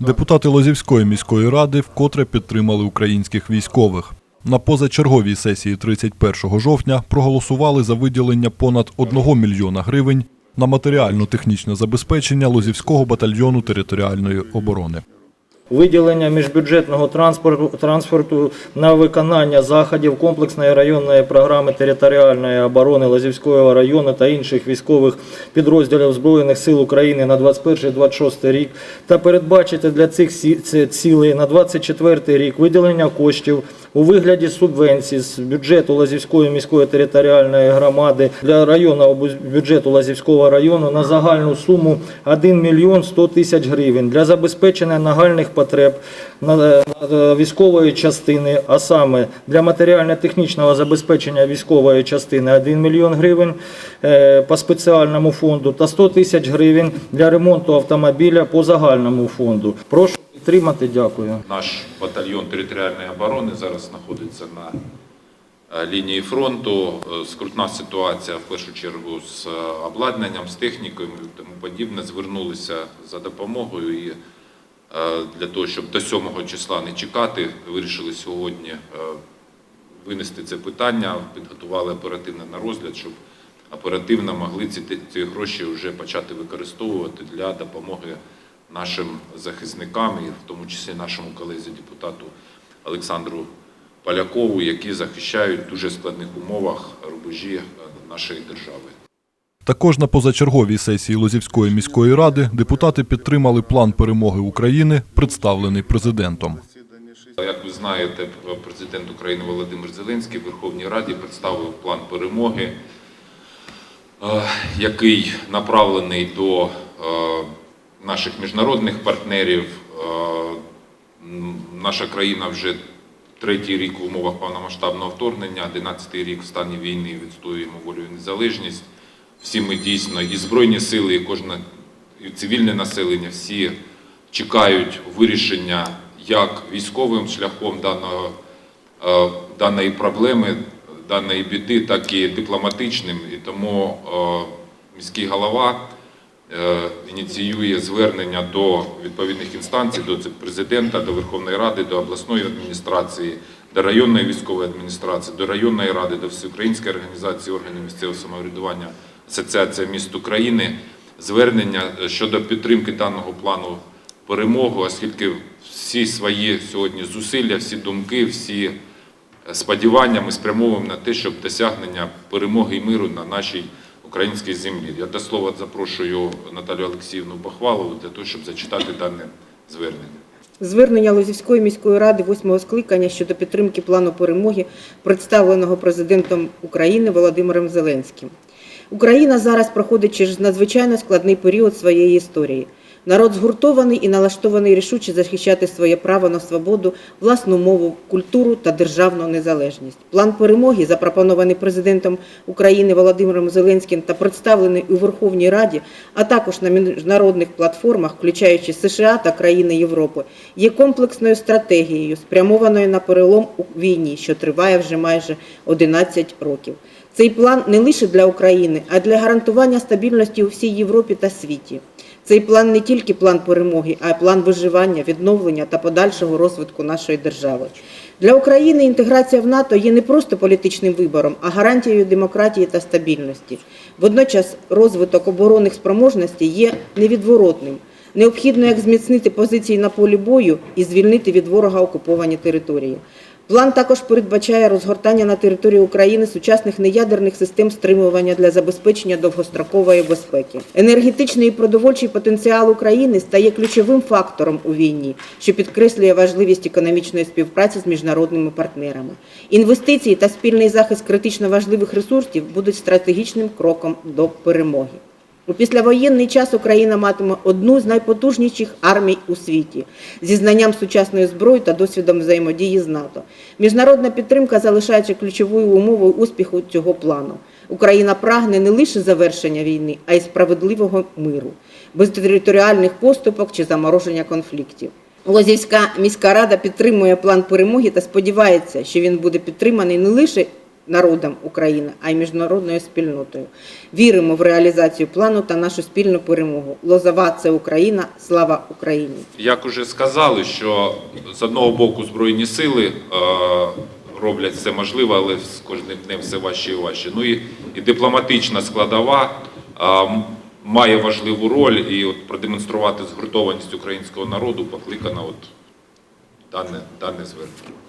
Депутати Лозівської міської ради вкотре підтримали українських військових. На позачерговій сесії 31 жовтня проголосували за виділення понад 1 мільйона гривень на матеріально-технічне забезпечення Лозівського батальйону територіальної оборони. Виділення міжбюджетного транспорту, транспорту на виконання заходів комплексної районної програми територіальної оборони Лазівського району та інших військових підрозділів Збройних сил України на 21-26 рік та передбачити для цих цілей на 24 рік виділення коштів у вигляді субвенцій з бюджету Лазівської міської територіальної громади для районного бю- бюджету Лазівського району на загальну суму 1 мільйон 100 тисяч гривень для забезпечення нагальних потреб на- на- військової частини, а саме для матеріально-технічного забезпечення військової частини 1 мільйон гривень е, по спеціальному фонду та 100 тисяч гривень для ремонту автомобіля по загальному фонду. Прошу підтримати. Дякую. Наш батальйон територіальної оборони зараз знаходиться на е, лінії фронту. Е, Скрутна ситуація в першу чергу з е, обладнанням, з технікою і тому подібне. Звернулися за допомогою і для того, щоб до 7 числа не чекати, вирішили сьогодні винести це питання, підготували оперативно на розгляд, щоб оперативно могли ці, ці гроші вже почати використовувати для допомоги нашим захисникам, і в тому числі нашому колезі депутату Олександру Полякову, які захищають в дуже складних умовах рубежі е, нашої держави. Також на позачерговій сесії Лозівської міської ради депутати підтримали план перемоги України, представлений президентом. Як ви знаєте, президент України Володимир Зеленський в Верховній Раді представив план перемоги, е, який направлений до наших міжнародних партнерів. Е, Наша країна вже третій рік в умовах повномасштабного вторгнення, 11-й рік в стані війни відстоюємо волю і незалежність. Всі ми дійсно і збройні сили, і кожне і цивільне населення, всі чекають вирішення як військовим шляхом даного, е, даної проблеми, даної біди, так і дипломатичним. І тому е, міський голова ініціює звернення до відповідних інстанцій, до президента, до Верховної Ради, до обласної адміністрації, до районної військової адміністрації, до районної ради, до Всеукраїнської організації органів місцевого самоврядування, Асоціація міст України, звернення щодо підтримки даного плану перемоги, оскільки всі свої сьогодні зусилля, всі думки, всі сподівання ми спрямовуємо на те, щоб досягнення перемоги і миру на нашій українській землі. Я до слова запрошую Наталю Олексіївну Бахвалову для того, щоб зачитати дане звернення. Звернення Лозівської міської ради восьмого скликання щодо підтримки плану перемоги, представленого президентом України Володимиром Зеленським. Україна зараз проходить через надзвичайно складний період своєї історії. Народ згуртований і налаштований рішуче захищати своє право на свободу, власну мову, культуру та державну незалежність. План перемоги, запропонований президентом України Володимиром Зеленським та представлений у Верховній Раді, а також на міжнародних платформах, включаючи США та країни Європи, є комплексною стратегією, спрямованою на перелом у війні, що триває вже майже 11 років. Цей план не лише для України, а для гарантування стабільності у всій Європі та світі. Цей план не тільки план перемоги, а й план виживання, відновлення та подальшого розвитку нашої держави. Для України інтеграція в НАТО є не просто політичним вибором, а гарантією демократії та стабільності. Водночас розвиток оборонних спроможностей є невідворотним. Необхідно як зміцнити позиції на полі бою і звільнити від ворога окуповані території. План також передбачає розгортання на території України сучасних неядерних систем стримування для забезпечення довгострокової безпеки. Енергетичний і продовольчий потенціал України стає ключовим фактором у війні, що підкреслює важливість економічної співпраці з міжнародними партнерами. Інвестиції та спільний захист критично важливих ресурсів будуть стратегічним кроком до перемоги. У післявоєнний час Україна матиме одну з найпотужніших армій у світі зі знанням сучасної зброї та досвідом взаємодії з НАТО. Міжнародна підтримка залишається ключовою умовою успіху цього плану. Україна прагне не лише завершення війни, а й справедливого миру, без територіальних поступок чи замороження конфліктів. Лозівська міська рада підтримує план перемоги та сподівається, що він буде підтриманий не лише народом України, а й міжнародною спільнотою. Віримо в реалізацію плану та нашу спільну перемогу. Лозова це Україна, слава Україні! Як уже сказали, що з одного боку Збройні сили е, роблять все можливе, але з кожним днем все важче і важче. Ну і, і дипломатична складова е, має важливу роль, і от продемонструвати згуртованість українського народу покликана от дане, дане звернення.